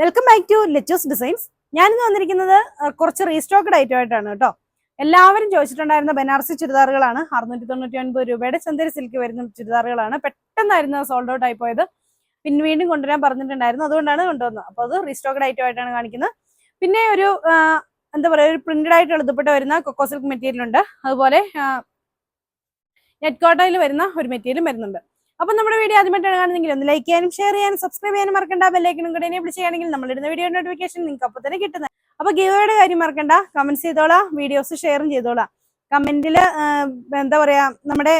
Welcome back to let's designs ഞാനിന്ന് വന്നിരിക്കുന്നത് കുറച്ച് റീസ്റ്റോക്ക്ഡ് ഐറ്റം ആയിട്ടാണ് കേട്ടോ. എല്ലാവരും ചോദിച്ചിട്ടുണ്ടായിരുന്ന ബനാറസി ചുരിദാറുകളാണ്. അറുന്നൂറ്റി തൊണ്ണൂറ്റി ഒൻപത് രൂപയുടെ ചന്ദരി സിൽക്ക് വരുന്ന ചുരിദാറുകളാണ്. പെട്ടെന്നായിരുന്നു സോൾഡ് ഔട്ട് ആയി പോയത്. പിന്നെ വീണ്ടും കൊണ്ടുവരാൻ പറഞ്ഞിട്ടുണ്ടായിരുന്നു. അതുകൊണ്ടാണ് കൊണ്ടുവന്നത്. അപ്പോൾ അത് റീസ്റ്റോക്ക്ഡ് ഐറ്റം ആയിട്ടാണ് കാണിക്കുന്നത്. പിന്നെ ഒരു എന്താ പറയുക ഒരു പ്രിന്റഡ് ആയിട്ട് എഴുതപ്പെട്ട് വരുന്ന കൊക്കോ സിൽക്ക് മെറ്റീരിയൽ ഉണ്ട്. അതുപോലെ നെറ്റ് കോട്ടയിൽ വരുന്ന ഒരു മെറ്റീരിയലും വരുന്നുണ്ട്. അപ്പൊ നമ്മുടെ വീഡിയോ ആദ്യമായിട്ടാണ് കാണുന്നെങ്കിൽ ഒന്ന് ലൈക്ക് ചെയ്യാനും ഷെയർ ചെയ്യാനും സബ്സ്ക്രൈബ് ചെയ്യാനും മറക്കണ്ട. ബെല്ലൈക്കനും കൂടെ എനേബിൾ നമ്മൾ ഇടുന്ന വീഡിയോ നോട്ടിഫിക്കേഷൻ നിങ്ങൾക്ക് അപ്പോൾ തന്നെ കിട്ടുന്നത് അപ്പൊ ഗീവയുടെ കാര്യം മറക്കണ്ട. കമന്റ്സ് ചെയ്തോളാം വീഡിയോസ് ഷെയറും ചെയ്തോളാം. കമന്റിൽ എന്താ പറയാ നമ്മുടെ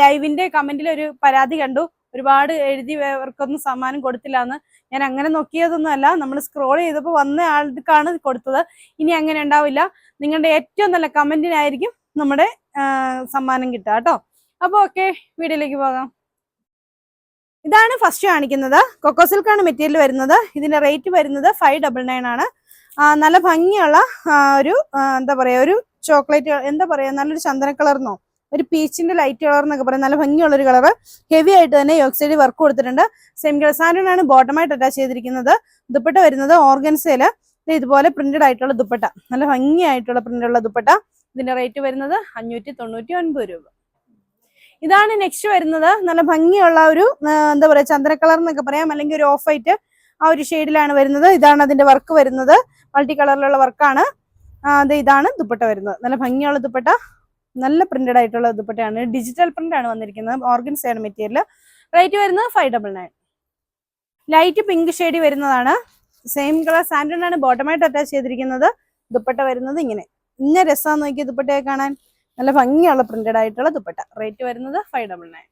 ലൈവിന്റെ കമന്റിൽ ഒരു പരാതി കണ്ടു. ഒരുപാട് എഴുതി അവർക്കൊന്നും സമ്മാനം കൊടുത്തില്ല എന്ന്. ഞാൻ അങ്ങനെ നോക്കിയതൊന്നും അല്ല. നമ്മൾ സ്ക്രോൾ ചെയ്തപ്പോൾ വന്ന ആൾക്കാണ് കൊടുത്തത്. ഇനി അങ്ങനെ ഉണ്ടാവില്ല. നിങ്ങളുടെ ഏറ്റവും നല്ല കമന്റിനായിരിക്കും നമ്മുടെ സമ്മാനം കിട്ടുക കേട്ടോ. അപ്പോൾ ഓക്കെ വീഡിയോയിലേക്ക് പോകാം. ഇതാണ് ഫസ്റ്റ് കാണിക്കുന്നത്. കൊക്കോ സിൽക്കാണ് മെറ്റീരിയൽ വരുന്നത്. ഇതിന്റെ റേറ്റ് വരുന്നത് ഫൈവ് ഡബിൾ നയൻ ആണ്. നല്ല ഭംഗിയുള്ള ഒരു എന്താ പറയാ ഒരു ചോക്ലേറ്റ് എന്താ പറയാ നല്ലൊരു ചന്ദന കളർന്നോ ഒരു പീച്ചിന്റെ ലൈറ്റ് കളർ എന്നൊക്കെ പറയാം. നല്ല ഭംഗിയുള്ള ഒരു കളർ ഹെവി ആയിട്ട് തന്നെ യോക്സൈഡ് വർക്ക് കൊടുത്തിട്ടുണ്ട്. സെയിം ഗ്ലസാൻഡാണ് ബോട്ടമായിട്ട് അറ്റാച്ച് ചെയ്തിരിക്കുന്നത്. ദുപ്പട്ട വരുന്നത് ഓർഗൻസയിൽ ഇതുപോലെ പ്രിന്റഡ് ആയിട്ടുള്ള ദുപ്പട്ട. നല്ല ഭംഗിയായിട്ടുള്ള പ്രിന്റുള്ള ദുപ്പട്ട. ഇതിന്റെ റേറ്റ് വരുന്നത് അഞ്ഞൂറ്റി തൊണ്ണൂറ്റി ഒൻപത് രൂപ. ഇതാണ് നെക്സ്റ്റ് വരുന്നത്. നല്ല ഭംഗിയുള്ള ഒരു എന്താ പറയാ ചന്ദ്ര കളർ എന്നൊക്കെ പറയാം. അല്ലെങ്കിൽ ഒരു ഓഫ് വൈറ്റ് ആ ഒരു ഷെയ്ഡിലാണ് വരുന്നത്. ഇതാണ് അതിന്റെ വർക്ക് വരുന്നത്. മൾട്ടി കളറിലുള്ള വർക്കാണ് അത് ഇതാണ് ദുപ്പട്ട വരുന്നത്. നല്ല ഭംഗിയുള്ള ദുപ്പട്ട. നല്ല പ്രിന്റഡ് ആയിട്ടുള്ള ദുപ്പട്ടയാണ്. ഡിജിറ്റൽ പ്രിന്റ് ആണ് വന്നിരിക്കുന്നത്. ഓർഗൻസ് ആണ് മെറ്റീരിയൽ റേറ്റ് വരുന്നത് five double nine light pink shade വരുന്നതാണ്. സെയിം കളർ സാൻഡൺ ആണ്. ബോട്ടമായിട്ട് അറ്റാച്ച് ചെയ്തിരിക്കുന്നത്. ദുപ്പട്ട വരുന്നത് ഇങ്ങനെ. ഇന്ന രസമാണ് നോക്കിയ ദുപ്പട്ടയെ കാണാൻ. നല്ല ഭംഗിയുള്ള പ്രിന്റഡ് ആയിട്ടുള്ള ദുപ്പട്ട. റേറ്റ് വരുന്നത് ഫൈവ് ഡബിൾ നയൻ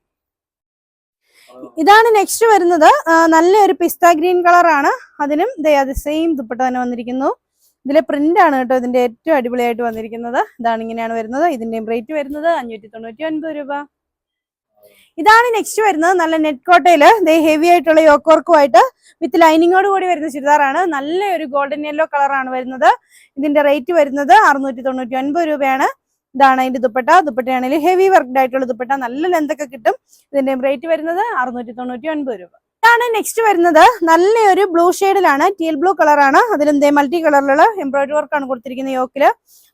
ഇതാണ് നെക്സ്റ്റ് വരുന്നത്. നല്ലൊരു പിസ്ത ഗ്രീൻ കളറാണ് അതിനും അത് സെയിം ദുപ്പട്ട തന്നെ വന്നിരിക്കുന്നു. ഇതിലെ പ്രിന്റ് ആണ് കേട്ടോ ഇതിന്റെ ഏറ്റവും അടിപൊളിയായിട്ട് വന്നിരിക്കുന്നത്. ഇതാണ് ഇങ്ങനെയാണ് വരുന്നത്. ഇതിന്റെയും റേറ്റ് വരുന്നത് അഞ്ഞൂറ്റി തൊണ്ണൂറ്റി ഒൻപത് രൂപ. ഇതാണ് നെക്സ്റ്റ് വരുന്നത്. നല്ല നെറ്റ് കോട്ടയിൽ ഹെവി ആയിട്ടുള്ള യോക്ക് വർക്കുമായിട്ട് വിത്ത് ലൈനിങ്ങോട് കൂടി വരുന്ന ചുരിദാറാണ് നല്ല ഒരു ഗോൾഡൻ യെല്ലോ കളറാണ് വരുന്നത്. ഇതിന്റെ റേറ്റ് വരുന്നത് അറുന്നൂറ്റി തൊണ്ണൂറ്റി ഒൻപത് രൂപയാണ്. ഇതാണ് അതിന്റെ ദുപ്പട്ട. ദുപ്പട്ടയാണെങ്കിൽ ഹെവി വർക്ക്ഡ് ആയിട്ടുള്ള ദുപ്പട്ട. നല്ല ലെന്ത് ഒക്കെ കിട്ടും. ഇതിന്റെ റേറ്റ് വരുന്നത് അറുന്നൂറ്റി തൊണ്ണൂറ്റി ഒൻപത് രൂപ. ഇതാണ് നെക്സ്റ്റ് വരുന്നത്. നല്ലൊരു ബ്ലൂ ഷെയ്ഡിലാണ് ടീൽ ബ്ലൂ കളറാണ് അതിലും ദേ മൾട്ടി കളറിലുള്ള എംബ്രോയിഡറി വർക്കാണ് കൊടുത്തിരിക്കുന്നത് യോക്കിൽ.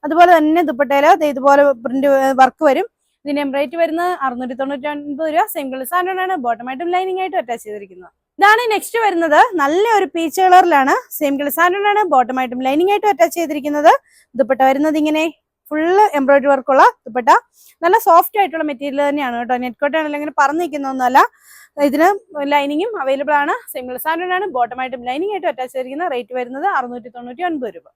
അതുപോലെ തന്നെ ദുപ്പട്ടയിൽ ഇതുപോലെ പ്രിന്റ് വർക്ക് വരും. ഇതിന്റെ റേറ്റ് വരുന്നത് അറുന്നൂറ്റി തൊണ്ണൂറ്റി ഒൻപത് രൂപ സിംഗിൾ സാൻഡാണ് ബോട്ടമായിട്ടും ലൈനിങ് ആയിട്ടും അറ്റാച്ച് ചെയ്തിരിക്കുന്നത്. ഇതാണ് നെക്സ്റ്റ് വരുന്നത്. നല്ല ഒരു പീച്ച് കളറിലാണ് സെയിം ഗ്ലിസാൻഡാണ് ബോട്ടമായിട്ടും ലൈനിങ് ആയിട്ടും അറ്റാച്ച് ചെയ്തിരിക്കുന്നത്. ദുപ്പട്ട വരുന്നത് ഇങ്ങനെ ഫുള്ള് എംബ്രോയിഡറി വർക്കുള്ള ദുപ്പട്ട. നല്ല സോഫ്റ്റ് ആയിട്ടുള്ള മെറ്റീരിയൽ തന്നെയാണ് കേട്ടോ. നെറ്റ് കോട്ട് ആണെങ്കിൽ ഇങ്ങനെ പറഞ്ഞു നിൽക്കുന്നൊന്നുമല്ല. ഇതിന് ലൈനിങ്ങും അവൈലബിൾ ആണ്. സിംഗിൾ സാൻഡാണ് ബോട്ടമായിട്ടും ലൈനിങ് ആയിട്ടും അറ്റാച്ച് ചെയ്തിരിക്കുന്ന റേറ്റ് വരുന്നത് അറുന്നൂറ്റി തൊണ്ണൂറ്റി ഒൻപത് രൂപ.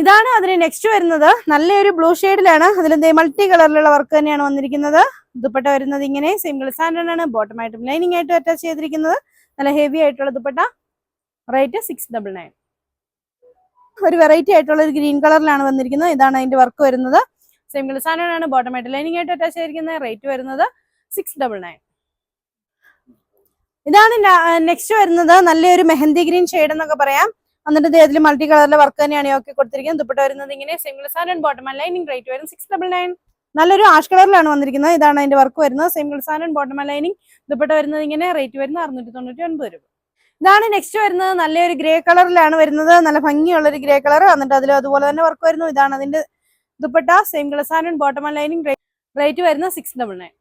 ഇതാണ് അതിന് നെക്സ്റ്റ് വരുന്നത്. നല്ലൊരു ബ്ലൂ ഷെയ്ഡിലാണ് അതിൽ മൾട്ടി കളറിലുള്ള വർക്ക് തന്നെയാണ് വന്നിരിക്കുന്നത്. ദുപ്പട്ട വരുന്നത് ഇങ്ങനെ. സിംഗിൾ സാൻഡൺ ആണ്. ബോട്ടമായിട്ടും ലൈനിങ് ആയിട്ടും അറ്റാച്ച് ചെയ്തിരിക്കുന്നത്. നല്ല ഹെവി ആയിട്ടുള്ള dupatta. Rate six double nine ഒരു വെറൈറ്റി ആയിട്ടുള്ള ഒരു ഗ്രീൻ കളറിലാണ് വന്നിരിക്കുന്നത്. ഇതാണ് അതിന്റെ വർക്ക് വരുന്നത്. സിംഗിൾ സാൻഡൺ ആണ്. ബോട്ടമായിട്ട് ലൈനിങ് ആയിട്ട് അറ്റാച്ച് ചെയ്തിരിക്കുന്നത് റേറ്റ് വരുന്നത് സിക്സ് ഡബിൾ നയൻ ഇതാണ് നെക്സ്റ്റ് വരുന്നത്. നല്ലൊരു മെഹന്തി ഗ്രീൻ ഷെയ്ഡ് എന്നൊക്കെ പറയാം. എന്നിട്ട് ഇതിൽ മൾട്ടി കളറിലെ വർക്ക് തന്നെയാണ് ഓക്കെ കൊടുത്തിരിക്കുന്നത്. ദുപ്പട്ട വരുന്നത് ഇങ്ങനെ single sand bottom lining rate വരും സിക്സ് ഡബിൾ നയൻ നല്ലൊരു ആഷ് കളറിലാണ് വന്നിരിക്കുന്നത്. ഇതാണ് അതിന്റെ വർക്ക് വരുന്നത്. Single sand bottom lining dupatta വരുന്നത് ഇങ്ങനെ റേറ്റ് വരുന്നത് അറുന്നൂറ്റി തൊണ്ണൂറ്റി ഒൻപത് രൂപ. ഇതാണ് നെക്സ്റ്റ് വരുന്നത്. നല്ലൊരു ഗ്രേ കളറിലാണ് വരുന്നത്. നല്ല ഭംഗിയുള്ള ഒരു ഗ്രേ കളർ എന്നിട്ട് അതിൽ അതുപോലെ തന്നെ വർക്ക് വരുന്നു. ഇതാണ് അതിന്റെ dupatta. Same colour sand bottom lining rate വരുന്നത് സിക്സ് ഡബിൾ നയൻ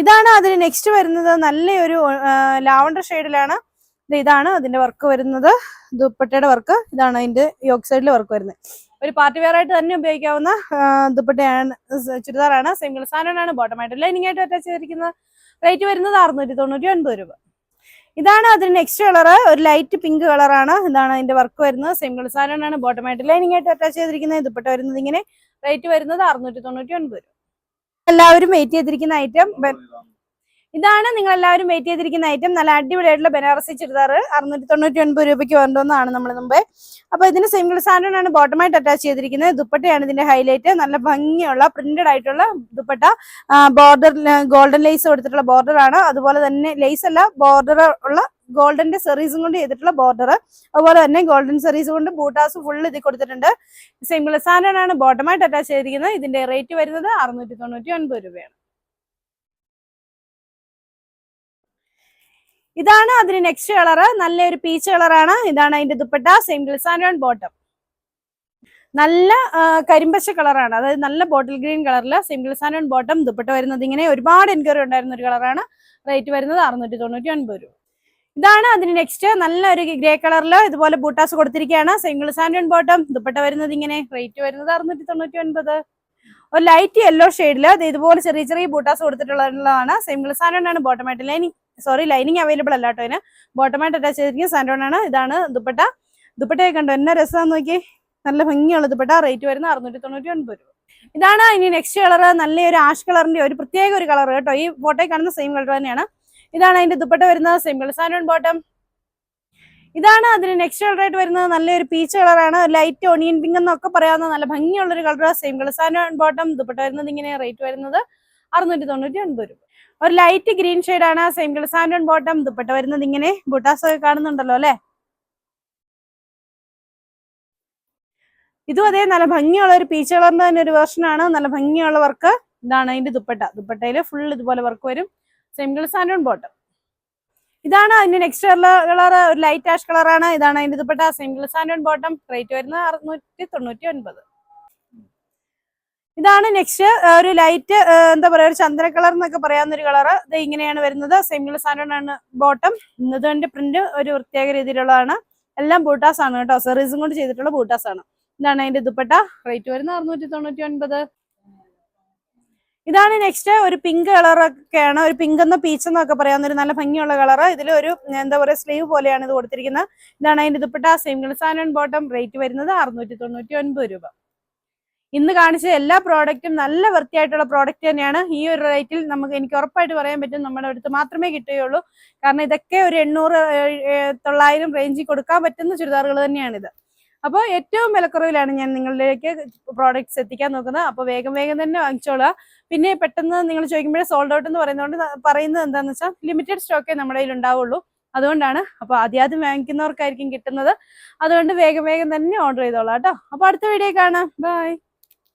ഇതാണ് അതിന് നെക്സ്റ്റ് വരുന്നത്. നല്ലൊരു ലാവണ്ടർ ഷെയ്ഡിലാണ് ഇതാണ് അതിന്റെ വർക്ക് വരുന്നത്. ദുപ്പട്ടയുടെ വർക്ക് ഇതാണ് അതിന്റെ യോക്ക് സൈഡിലെ വർക്ക് വരുന്നത്. ഒരു പാർട്ടി വെയർ ആയിട്ട് തന്നെ ഉപയോഗിക്കാവുന്ന ദുപ്പട്ടയാണ് ചുരിദാറാണ്. സിംഗിൾ സാധനമാണ് ബോട്ടമായിട്ട് ലൈനിങ് ആയിട്ട് അറ്റാച്ച് ചെയ്തിരിക്കുന്നത് റേറ്റ് വരുന്നത് അറുന്നൂറ്റി തൊണ്ണൂറ്റി ഒൻപത് രൂപ. ഇതാണ് അതിന് നെക്സ്റ്റ് കളർ ഒരു ലൈറ്റ് പിങ്ക് കളറാണ് ഇതാണ് അതിന്റെ വർക്ക് വരുന്നത്. സിംഗിൾ സാധനമാണ് ബോട്ടമായിട്ട് ലൈനിങ് ആയിട്ട് അറ്റാച്ച് ചെയ്തിരിക്കുന്നത്. ഇതുപെട്ട് വരുന്നത് ഇങ്ങനെ റേറ്റ് വരുന്നത് അറുന്നൂറ്റി തൊണ്ണൂറ്റി ഒൻപത് രൂപ. എല്ലാവരും വെയിറ്റ് ചെയ്തിരിക്കുന്ന ഐറ്റം ഇതാണ് നിങ്ങൾ എല്ലാവരും വെയിറ്റ് ചെയ്തിരിക്കുന്ന ഐറ്റം നല്ല അടിപൊളിയായിട്ടുള്ള ബനാറസി ചുരിദാർ അറുന്നൂറ്റി തൊണ്ണൂറ്റി ഒൻപത് രൂപയ്ക്ക് വേണ്ടതെന്നാണ് നമ്മൾ മുമ്പേ. അപ്പൊ ഇതിന് സിംഗിൾ സാൻഡൺ ആണ് ബോട്ടമായിട്ട് അറ്റാച്ച് ചെയ്തിരിക്കുന്നത്. ദുപ്പട്ടയാണ് ഇതിന്റെ ഹൈലൈറ്റ് നല്ല ഭംഗിയുള്ള പ്രിന്റഡ് ആയിട്ടുള്ള ദുപ്പട്ട. ബോർഡർ ഗോൾഡൻ ലേസ് കൊടുത്തിട്ടുള്ള ബോർഡർ ആണ്. അതുപോലെ തന്നെ ലേസ് അല്ല ബോർഡർ ഉള്ള ഗോൾഡന്റെ സെറീസും കൊണ്ട് ചെയ്തിട്ടുള്ള ബോർഡർ അതുപോലെ തന്നെ ഗോൾഡൻ സെറീസ് കൊണ്ട് ബൂട്ടാസ് ഫുൾ ഇത് കൊടുത്തിട്ടുണ്ട്. സിംഗിൾ സാൻഡൺ ആണ് ബോട്ടമായിട്ട് അറ്റാച്ച് ചെയ്തിരിക്കുന്നത്. ഇതിന്റെ റേറ്റ് വരുന്നത് അറുന്നൂറ്റി തൊണ്ണൂറ്റി ഒൻപത് രൂപയാണ്. ഇതാണ് അതിന് നെക്സ്റ്റ് കളറ് നല്ലൊരു പീച്ച് കളറാണ് ഇതാണ് അതിന്റെ ദുപ്പട്ട സെയിം ഗ്ലിസാൻഡ് ബോട്ടം നല്ല കരിമ്പശ കളറാണ് അതായത് നല്ല ബോട്ടിൽ ഗ്രീൻ കളറിൽ സിംഗിൾ സാൻഡ് ബോട്ടം ദുപ്പട്ട വരുന്നത് ഇങ്ങനെ ഒരുപാട് എൻക്വയറി ഉണ്ടായിരുന്ന ഒരു കളറാണ് റേറ്റ് വരുന്നത് അറുന്നൂറ്റി തൊണ്ണൂറ്റി ഒൻപത് രൂപ. ഇതാണ് അതിന് നെക്സ്റ്റ് നല്ല ഒരു ഗ്രേ കളറിൽ ഇതുപോലെ ബൂട്ടാസ് കൊടുത്തിരിക്കുകയാണ്. സിംഗിൾ സാൻഡ് ബോട്ടം ദുപ്പട്ട വരുന്നത് ഇങ്ങനെ റേറ്റ് വരുന്നത് അറുന്നൂറ്റി തൊണ്ണൂറ്റി ഒൻപത് ഒരു ലൈറ്റ് യെല്ലോ ഷെയ്ഡിൽ ഇതുപോലെ ചെറിയ ചെറിയ ബൂട്ടാസ് കൊടുത്തിട്ടുള്ളതാണ്. സിംഗിൾ സാൻഡ് ആണ് ബോട്ടമായിട്ട് ലൈനിങ് സോറി ലൈനിങ് അവൈലബിൾ അല്ല കേട്ടോ ഇതിന് ബോട്ടമായിട്ട് അറ്റാച്ച് ചെയ്തിരിക്കുന്ന സാൻഡോൺ ആണ്. ഇതാണ് ദുപ്പട്ട. ദുപ്പട്ടയൊക്കെ കണ്ടോ? എന്നെ രസം നോക്കി നല്ല ഭംഗിയുള്ള ദുപ്പട്ട. റേറ്റ് വരുന്ന അറുന്നൂറ്റി തൊണ്ണൂറ്റി ഒൻപത് രൂപ. ഇതാണ് ഇനി നെക്സ്റ്റ് കളർ നല്ലൊരു ആഷ് കളറിന്റെ ഒരു പ്രത്യേക ഒരു കളർ കേട്ടോ. ഈ ഫോട്ടോയിൽ കാണുന്ന സെയിം കളർ തന്നെയാണ്. ഇതാണ് അതിന്റെ ദുപ്പട്ട വരുന്നത്. സെയിം കളർ സാൻഡോൺ ബോട്ടം ഇതാണ് അതിന് നെക്സ്റ്റ് കളർ ആയിട്ട് വരുന്നത്. നല്ലൊരു പീച്ച് കളറാണ് ലൈറ്റ് ഒണിയൻ പിങ്ക് എന്നൊക്കെ പറയാവുന്ന നല്ല ഭംഗിയുള്ള ഒരു colour same colour sand bottom dupatta വരുന്നത് ഇങ്ങനെ റേറ്റ് വരുന്നത്. അറുന്നൂറ്റി തൊണ്ണൂറ്റി ഒൻപത് രൂപ. ഒരു ലൈറ്റ് ഗ്രീൻ ആണ് same colour sand bottom dupatta വരുന്നത് ഇങ്ങനെ. ബുട്ടാസ് ഒക്കെ കാണുന്നുണ്ടല്ലോ അല്ലെ? ഇതും അതേ നല്ല ഭംഗിയുള്ള ഒരു പീച്ച് കളറിന്റെ തന്നെ ഒരു വേർഷൻ ആണ്. നല്ല ഭംഗിയുള്ള വർക്ക് ഇതാണ് അതിന്റെ ദുപ്പട്ട. ദുപ്പട്ടയിൽ ഫുൾ ഇതുപോലെ വർക്ക് വരും. സെയിം കളർ സാൻഡ് ബോട്ടം ഇതാണ് അതിന്റെ നെക്സ്റ്റ് കളർ ഒരു ലൈറ്റ് ആഷ് കളറാണ് ഇതാണ് അതിന്റെ dupatta. Same colour sand bottom rate വരുന്നത് അറുന്നൂറ്റി തൊണ്ണൂറ്റി ഒൻപത്. ഇതാണ് നെക്സ്റ്റ് ഒരു ലൈറ്റ് എന്താ പറയാ ഒരു ചന്ദ്ര കളർ എന്നൊക്കെ പറയാവുന്ന ഒരു കളറ് ഇത് ഇങ്ങനെയാണ് വരുന്നത്. കളർ ആണ് ബോട്ടം ഇന്നതിന്റെ പ്രിന്റ് ഒരു പ്രത്യേക രീതിയിലുള്ളതാണ്. എല്ലാം ബൂട്ടാസ് ആണ് കേട്ടോ. സെറീസും കൊണ്ട് ചെയ്തിട്ടുള്ള ബൂട്ടാസ് ആണ്. ഇതാണ് അതിന്റെ ദുപ്പട്ട. റേറ്റ് വരുന്നത് അറുന്നൂറ്റി തൊണ്ണൂറ്റി ഒൻപത് ഇതാണ് നെക്സ്റ്റ് ഒരു പിങ്ക് കളറൊക്കെയാണ് ഒരു പിങ്ക് എന്നോ പീച്ച് എന്നൊക്കെ പറയാവുന്ന ഒരു നല്ല ഭംഗിയുള്ള കളർ ഇതിൽ ഒരു എന്താ പറയുക സ്ലീവ് പോലെയാണ് ഇത് കൊടുത്തിരിക്കുന്നത്. ഇതാണ് അതിന്റെ ദുപ്പട്ട. സെയിം ഗ്ലിസാൻ ബോട്ടം റേറ്റ് വരുന്നത് അറുന്നൂറ്റി തൊണ്ണൂറ്റി ഒൻപത് രൂപ. ഇന്ന് കാണിച്ച എല്ലാ പ്രോഡക്റ്റും നല്ല വൃത്തിയായിട്ടുള്ള പ്രോഡക്റ്റ് തന്നെയാണ്. ഈ ഒരു റേറ്റിൽ നമുക്ക് എനിക്ക് ഉറപ്പായിട്ട് പറയാൻ പറ്റും നമ്മുടെ അടുത്ത് മാത്രമേ കിട്ടുകയുള്ളൂ. കാരണം ഇതൊക്കെ ഒരു എണ്ണൂറ് തൊള്ളായിരം റേഞ്ചിൽ കൊടുക്കാൻ പറ്റുന്ന ചുരിദാറുകൾ തന്നെയാണിത്. അപ്പോൾ ഏറ്റവും വിലക്കുറവിലാണ് ഞാൻ നിങ്ങളിലേക്ക് പ്രോഡക്റ്റ്സ് എത്തിക്കാൻ നോക്കുന്നത്. അപ്പോൾ വേഗം വേഗം തന്നെ വാങ്ങിച്ചോളുക. പിന്നെ പെട്ടെന്ന് നിങ്ങൾ ചോദിക്കുമ്പോഴേ സോൾഡ് ഔട്ട് എന്ന് പറയുന്നതുകൊണ്ട് പറയുന്നത് എന്താണെന്ന് വെച്ചാൽ ലിമിറ്റഡ് സ്റ്റോക്കേ നമ്മുടെ കയ്യിൽ ഉണ്ടാവുള്ളൂ. അതുകൊണ്ടാണ്. അപ്പോൾ ആദ്യാദ്യം വാങ്ങിക്കുന്നവർക്കായിരിക്കും കിട്ടുന്നത്. അതുകൊണ്ട് വേഗം വേഗം തന്നെ ഓർഡർ ചെയ്തോളാം കേട്ടോ. അപ്പോൾ അടുത്ത വീഡിയോ കാണാം. ബൈ